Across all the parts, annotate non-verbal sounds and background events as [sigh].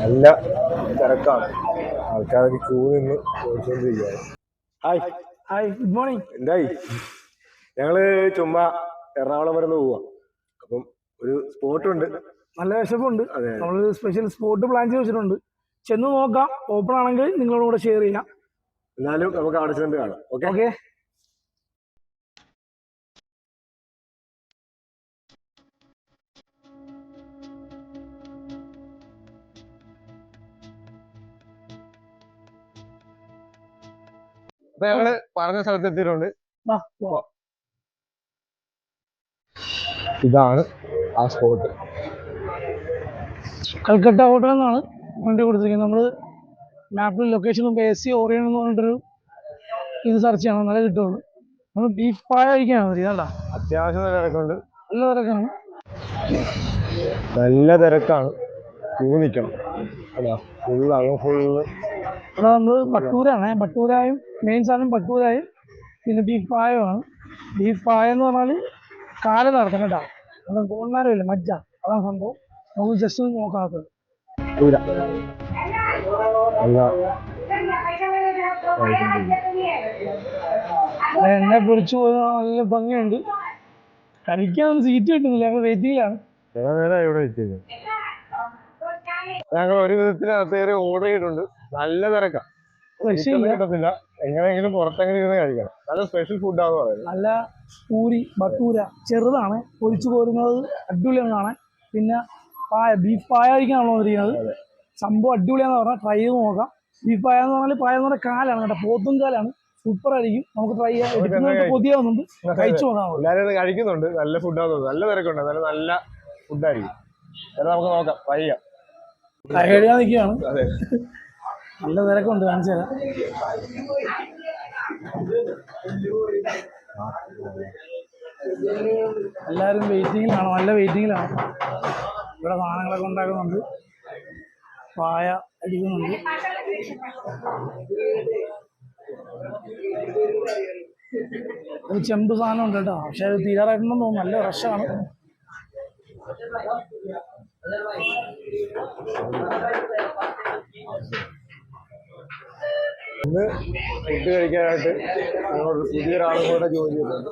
നല്ല തിരക്കാണ്. ആൾക്കാർ ക്യൂ നിന്ന് ചോദിച്ചുകൊണ്ടിരിക്കുകയാണ് ഹായ് ഹായ് ഗുഡ് മോർണിംഗ് എന്തായി? ഞങ്ങൾ ചുമ്മാ എറണാകുളം വരെ ഒന്ന് പോവാ. അപ്പം ഒരു സ്പോട്ട് ഉണ്ട് നല്ല വിശപ്പുണ്ട്. നമ്മൾ സ്പെഷ്യൽ സ്പോട്ട് പ്ലാൻ ചെയ്ത് വെച്ചിട്ടുണ്ട്. ചെന്ന് നോക്കാം. ഓപ്പൺ ആണെങ്കിൽ നിങ്ങളോട് കൂടെ ഷെയർ ചെയ്യാം. എന്നാലും നമുക്ക് അവിടെ ചെന്ന് കാണാം. ഓക്കെ ഓക്കെ അപ്പൊ ഞങ്ങൾ പറഞ്ഞ സ്ഥലത്ത് എത്തിയിട്ടുണ്ട്. ഇതാണ് ആ സ്പോട്ട് കൽക്കട്ട ഹോട്ടൽ എന്നാണ് വണ്ടി കൊടുത്തിരിക്കുന്നത്. നമ്മൾ മാപ്പിൽ ലൊക്കേഷൻ എ സി ഓറിയൻ എന്ന് പറഞ്ഞിട്ടൊരു ഇത് സെർച്ച് ചെയ്യണം. എന്നാലേ കിട്ടുള്ളൂ. നമ്മൾ ബീഫ് പായ കഴിക്കാനാണ് മതി അല്ല അത്യാവശ്യം നല്ല തിരക്കുണ്ട്. നല്ല തിരക്കാണ്. നല്ല തിരക്കാണ്. ക്യൂ നിൽക്കണം അതാ ഫുള്ള് അകം ഫുള്ള് ഇവിടെ നമ്മൾ ബട്ടൂരാണ് ബട്ടൂരായും മെയിൻ സാധനം ബട്ടൂരായും പിന്നെ ബീഫ് പായമാണ് ബീഫ് പായ എന്ന് പറഞ്ഞാൽ കാല നടത്തണം കേട്ടോ നമ്മൾ ഗോൾമാരമില്ല മജ്ജ. അതാണ് സംഭവം. നമുക്ക് ജസ്റ്റ് ഒന്ന് നോക്കാത്തത്. പൊരിച്ചു പോയത് നല്ല ഭംഗിയുണ്ട്. കഴിക്കാൻ സീറ്റ് കിട്ടുന്നില്ല. ഞങ്ങൾ വെയിറ്റിംഗിലാണ് ഇവിടെ എത്തിയത് ഞങ്ങൾ ഒരു വിധത്തിനകത്ത് കയറി ഓർഡർ ചെയ്തിട്ടുണ്ട്. നല്ല തിരക്കാണ് കിട്ടത്തില്ല. എങ്ങനെയെങ്കിലും പുറത്തെങ്ങനെ ഇരുന്ന് കഴിക്കണം. നല്ല സ്പെഷ്യൽ ഫുഡാന്ന് പറയുന്നത്. നല്ല പൂരി ബത്തൂര ചെറുതാണ്. പൊരിച്ചു കോരുന്നത് അടിപൊളിയാണ് കാണാൻ. പിന്നെ പായ ബീഫ് പായ കഴിക്കാണല്ലോ വന്നിരിക്കുന്നത്. സംഭവം അടിപൊളിയാന്ന് പറഞ്ഞാൽ ട്രൈ ചെയ്ത് നോക്കാം. ബീഫ് പായ എന്ന് പറഞ്ഞാൽ പായ എന്ന് പറഞ്ഞാൽ കാലാണ് കേട്ടോ. പോത്തും കാലാണ്. സൂപ്പർ ആയിരിക്കും. നമുക്ക് ട്രൈ ചെയ്യാം. കൊതിയാവുന്നുണ്ട്. കഴിച്ചു നോക്കാം എല്ലാവരും കഴിക്കുന്നുണ്ട്. നല്ല ഫുഡാന്ന് ആണെന്ന് നല്ല തിരക്കുണ്ട്. നല്ല നല്ല ഫുഡായിരിക്കും നമുക്ക് നോക്കാം. ട്രൈ ചെയ്യാം. കൈ കഴുകാൻ നിൽക്കുകയാണ്. നല്ല തിരക്കുണ്ട് കാണിച്ചു തരാം. എല്ലാവരും വെയിറ്റിങ്ങിലാണ് നല്ല വെയിറ്റിങ്ങിലാണ്. ഇവിടെ സാധനങ്ങളൊക്കെ ഉണ്ടാക്കുന്നുണ്ട്. പായ അടിക്കുന്നുണ്ട്. ഒരു ചെമ്പ് സാധനം ഉണ്ട് കേട്ടോ. പക്ഷെ അത് തീരാറായിട്ടുണ്ടെന്ന് തോന്നുന്നു. നല്ല റഷാണ് ഇന്ന് ഫുഡ് കഴിക്കാനായിട്ട് പുതിയൊരാളും കൂടെ ജോലി ചെയ്തിട്ടുണ്ട്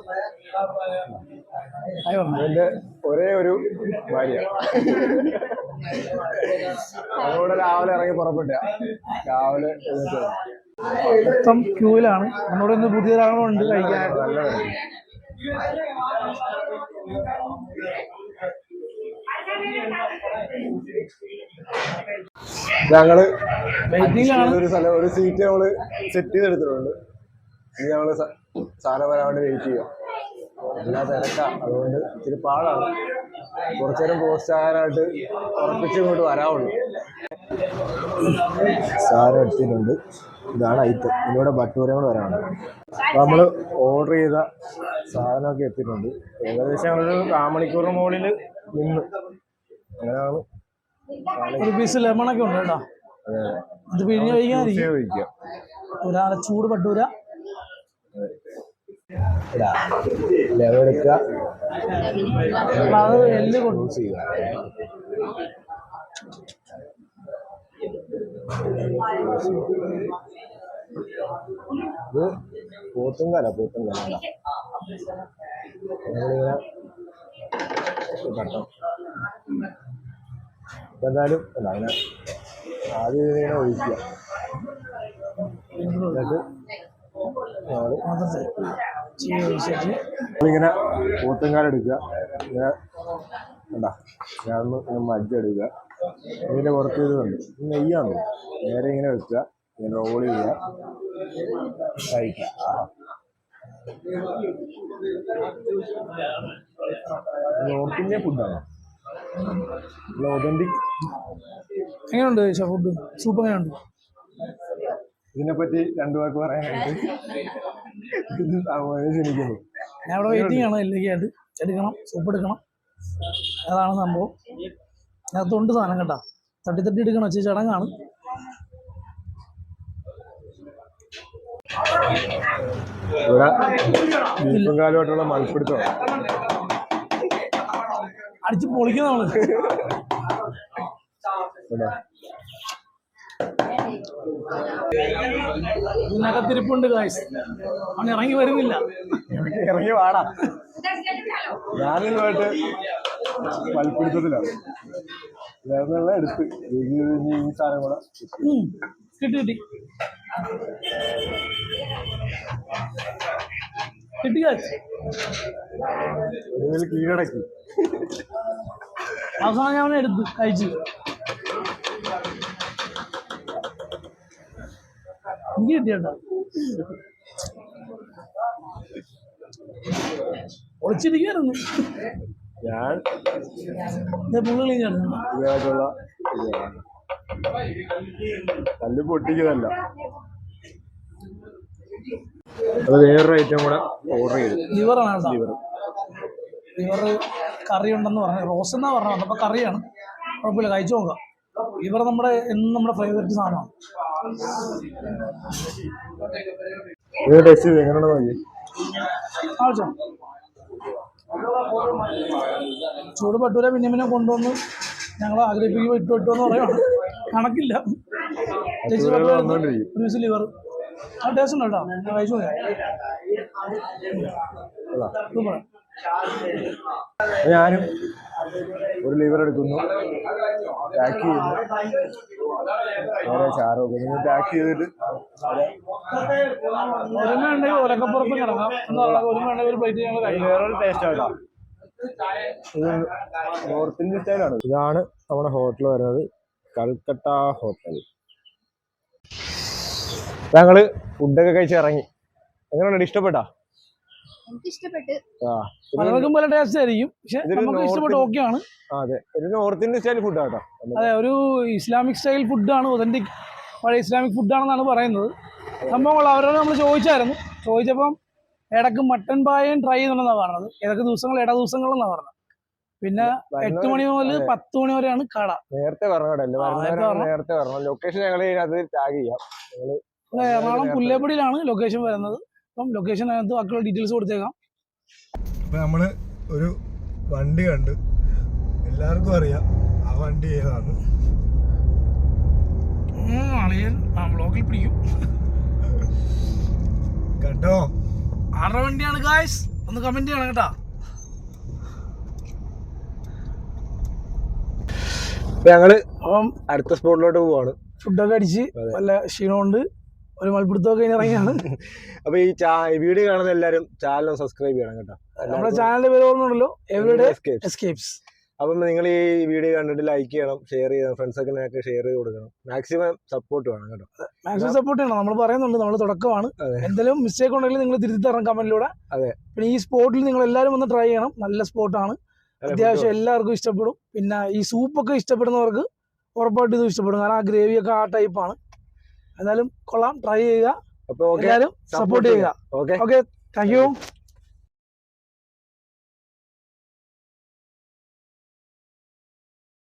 അതിന്റെ ഒരേ ഒരു ഭാര്യ. അവരോട് രാവിലെ ഇറങ്ങി പുറപ്പെട്ട രാവിലെ. മൊത്തം ക്യൂവിലാണ്. നമ്മുടെ ഇന്ന് പുതിയൊരാളുണ്ട് കഴിക്കാനായിട്ട് നല്ല തിരക്ക്. ഞങ്ങൾ ഒരു സ്ഥലം ഒരു സീറ്റ് നമ്മൾ സെറ്റ് ചെയ്തെടുത്തിട്ടുണ്ട്. ഇനി ഞങ്ങൾ സാധനം വരാൻ വേണ്ടി വെയിറ്റ് ചെയ്യാം. എല്ലാ തിരക്കാ. അതുകൊണ്ട് ഇച്ചിരി പാടാണ്. കുറച്ചേരം പോസ്റ്റ് ആകാനായിട്ട് ഉറപ്പിച്ച് ഇങ്ങോട്ട് വരാവുള്ളൂ. സാധനം എടുത്തിട്ടുണ്ട്. ഇതാണ് ഐറ്റം ഇതിലൂടെ ബട്ടൂരം കൂടെ വരാനുണ്ട്. അപ്പൊ നമ്മൾ ഓർഡർ ചെയ്ത സാധനമൊക്കെ എത്തിയിട്ടുണ്ട്. ഏകദേശം ഞങ്ങളൊരു കാമണിക്കൂറിന് മുകളിൽ നിന്ന്. അങ്ങനെയാണ് ഒരു പീസ് ലെമണൊക്കെ ഉണ്ട് കേട്ടോ. ഇത് പിഴിഞ്ഞ് കഴിക്കാതിരിക്കും ഒരാളെ ചൂട് പട്ടൂര. ഇടാ. ലെവലെടുക്കുക അത് എല്ല് കൊണ്ട് യൂസ് ചെയ്യുക ഇത് പോത്തുംകാല പോത്തുംകാല. ഞങ്ങളിങ്ങനെ കട്ടോ എന്തായാലും അല്ല അങ്ങനെ ആദ്യം ഇതിനെ ഒഴിക്കുക. ഇങ്ങനെ പോത്തുംകാല എടുക്കുക. ഇങ്ങനെ കണ്ടാ? ഞാനൊന്ന് ഇങ്ങനെ മജ്ജെടുക്കുക ഇതിന്റെ പുറത്ത് ഇതുണ്ട് ഇത് നെയ്യാണ് നേരെ ഇങ്ങനെ വെക്കുക. ഇങ്ങനെ റോൾ ചെയ്യുക. കഴിക്കുക. നോർത്ത് ഇന്ത്യൻ ഫുഡാണ് ഒതന്റിക് എങ്ങനെയുണ്ട് ചേച്ചാ ഫുഡ്? സൂപ്പ് എങ്ങനെയുണ്ട്? ഇതിനെപ്പറ്റി രണ്ടു വാക്ക് പറയാനായിട്ട് ക്ഷണിക്കുന്നു. ഞാൻ ഇവിടെ വെയിറ്റിംഗ് ആണ് എല്ലേക്കായിട്ട് എടുക്കണം സൂപ്പ് എടുക്കണം. അതാണ് സംഭവം. അതിനകത്തുണ്ട് സാധനം കേട്ടോ. തട്ടി തട്ടി എടുക്കണം വെച്ചാൽ ചടങ്ങാണ്. ഇവിടെ കാലമായിട്ടുള്ള മൽപ്പിടുത്തമാണ് അടിച്ച് പൊളിക്കുന്ന നമ്മൾ. നഖത്തിരിപ്പുണ്ട് ഗായ്സ് അവൻ ഇറങ്ങി വരുന്നില്ല. ഇറങ്ങി വാടാ. ഞാനിതുമായിട്ട് മൽപ്പിടുത്തത്തിലാണ് എടുത്ത്. ഈ സാധനം കൂടെ കിട്ടി. കിട്ടി കിട്ടി. ഗായ്സ് കീഴടക്കി. അവസാനം ഞാൻ എടുത്തു കഴിച്ചു. എനിക്ക് കിട്ടിയട്ടോ ഒളിച്ചിരിക്കുന്നു ഞാൻ ഇത് പുള്ളി ക്ലീൻ ഇതായിട്ടുള്ള ഇതാണ്. കല്ല് അത് വേറൊരു ഐറ്റം കൂടെ ഓർഡർ ചെയ്തു. ലിവറാണ് ലിവർ ലിവർ കറി ഉണ്ടെന്ന് പറഞ്ഞു റോസ് എന്നാ പറഞ്ഞത്? അപ്പോൾ കറിയാണ്. കുഴപ്പമില്ല കഴിച്ചു നോക്കാം. ഇവർ നമ്മുടെ എന്നും നമ്മുടെ ഫേവറേറ്റ് സാധനമാണ്. ചൂട് പട്ടൂര പിന്നെ പിന്നെ കൊണ്ടുവന്ന് ഞങ്ങൾ ആഗ്രഹിപ്പിക്കുമ്പോൾ ഇട്ടു ഇട്ടു എന്ന് പറയുവാണ്. കണക്കില്ല. ഒരു ലിവർ ആ ടേസ്റ്റ് ഉണ്ട് കേട്ടോ കഴിച്ചു. സൂപ്പർ ഞാനും ഒരു ലിവർ എടുക്കുന്നു. പാക്ക് ചെയ്യുന്നു. വേറെ ചാറൊക്കെ നിങ്ങൾ പാക്ക് ചെയ്തിട്ട് ഒരുമ ഉണ്ടെങ്കിൽ ഒരക്കപ്പുറത്തും കിടക്കാം. എന്താ പറയുക ഒരുമ ഉണ്ടെങ്കിൽ ഒരു പ്ലേറ്റ് ഞങ്ങൾ ഇത് വേറൊരു ടേസ്റ്റ് ആട്ടോ. ഇത് നോർത്ത് ഇന്ത്യൻ സ്റ്റൈലാണ് ഇതാണ് നമ്മുടെ ഹോട്ടൽ വരുന്നത്. കൽക്കട്ട ഹോട്ടൽ ഞങ്ങൾ ഫുഡൊക്കെ കഴിച്ച് ഇറങ്ങി. എങ്ങനെയുണ്ട്? ഇഷ്ടപ്പെട്ടാ? എനിക്ക് ഇഷ്ടപ്പെട്ട് ആ ഇത് പലർക്കും പല ടേസ്റ്റ് ആയിരിക്കും. പക്ഷെ നമുക്ക് ഇഷ്ടപ്പെട്ട ഓക്കെയാണ് അതെ. ഒരു നോർത്ത് ഇന്ത്യൻ സ്റ്റൈൽ ഫുഡാട്ടോ അതെ ഒരു ഇസ്ലാമിക് സ്റ്റൈൽ ഫുഡാണ് ഒതന്റിക് പഴയ ഇസ്ലാമിക് ഫുഡാണെന്നാണ് പറയുന്നത്. സംഭവങ്ങൾ അവരോട് നമ്മൾ ചോദിച്ചായിരുന്നു. ചോദിച്ചപ്പം ഇടയ്ക്ക് മട്ടൻ പായയും ട്രൈ ചെയ്യണമെന്നാണ് പറഞ്ഞത്. ഏതൊക്കെ ദിവസങ്ങൾ ഇട ദിവസങ്ങളെന്നാണ് പറഞ്ഞത്. പിന്നെ എട്ട് മണി മുതൽ. പത്ത് മണി വരെയാണ് കട. നേരത്തെ നേരത്തെ ലൊക്കേഷൻ ഞങ്ങൾ ടാഗ് ചെയ്യാം. എറണാകുളം പുല്ലേപ്പടിയിലാണ് ലൊക്കേഷൻ വരുന്നത്. അപ്പം ലൊക്കേഷൻ അതിനകത്ത് ബാക്കിയുള്ള ഡീറ്റെയിൽസ് കൊടുത്തേക്കാം. അപ്പം നമ്മൾ ഒരു വണ്ടി കണ്ട് എല്ലാവർക്കും അറിയാം ആ വണ്ടി ഏതാണ്. അളിയൻ ആ ബ്ലോക്കിൽ പിടിക്കും. കേട്ടോ ആരുടെ വണ്ടിയാണ് ഗായ്സ് ഒന്ന് കമന്റ് ചെയ്യണം കേട്ടാ. ഇപ്പൊ ഞങ്ങൾ അടുത്ത സ്പോട്ടിലോട്ട് പോവാണ്. ഫുഡൊക്കെ അടിച്ച് നല്ല ക്ഷീണമുണ്ട്. ഒരു മൽപിടുത്തമൊക്കെ കഴിഞ്ഞ് ഇറങ്ങിയാണ്. [laughs] അപ്പൊ ഈ വീഡിയോ കാണുന്ന എല്ലാരും ചാനൽ സബ്സ്ക്രൈബ് ചെയ്യണം കേട്ടോ. നമ്മുടെ ചാനലിന്റെ പേര് ഓർമ്മയുണ്ടല്ലോ എസ്കേപ്സ് അപ്പം നിങ്ങൾ ഈ വീഡിയോ കണ്ടിട്ട് ലൈക്ക് ചെയ്യണം ഷെയർ ചെയ്യണം ഫ്രണ്ട്സൊക്കെ ഷെയർ ചെയ്ത് കൊടുക്കണം. മാക്സിമം സപ്പോർട്ട് വേണം കേട്ടോ. മാക്സിമം സപ്പോർട്ട് ചെയ്യണം. നമ്മൾ പറയുന്നുണ്ട് നമ്മൾ തുടക്കമാണ്. എന്തെങ്കിലും മിസ്റ്റേക്ക് ഉണ്ടെങ്കിൽ നിങ്ങൾ തിരുത്തി തരണം കമന്റിലൂടെ അതെ. പിന്നെ ഈ സ്പോട്ടിൽ നിങ്ങൾ എല്ലാവരും ഒന്ന് ട്രൈ ചെയ്യണം. നല്ല സ്പോട്ടാണ് അത്യാവശ്യം എല്ലാവർക്കും ഇഷ്ടപ്പെടും. പിന്നെ ഈ സൂപ്പൊക്കെ ഇഷ്ടപ്പെടുന്നവർക്ക് ഉറപ്പായിട്ടും ഇത് ഇഷ്ടപ്പെടും. കാരണം ആ ഗ്രേവി ഒക്കെ ആ ടൈപ്പാണ് എന്നാലും കൊള്ളാം ട്രൈ ചെയ്യുക. എല്ലാവരും സപ്പോർട്ട് ചെയ്യുക. Okay thank you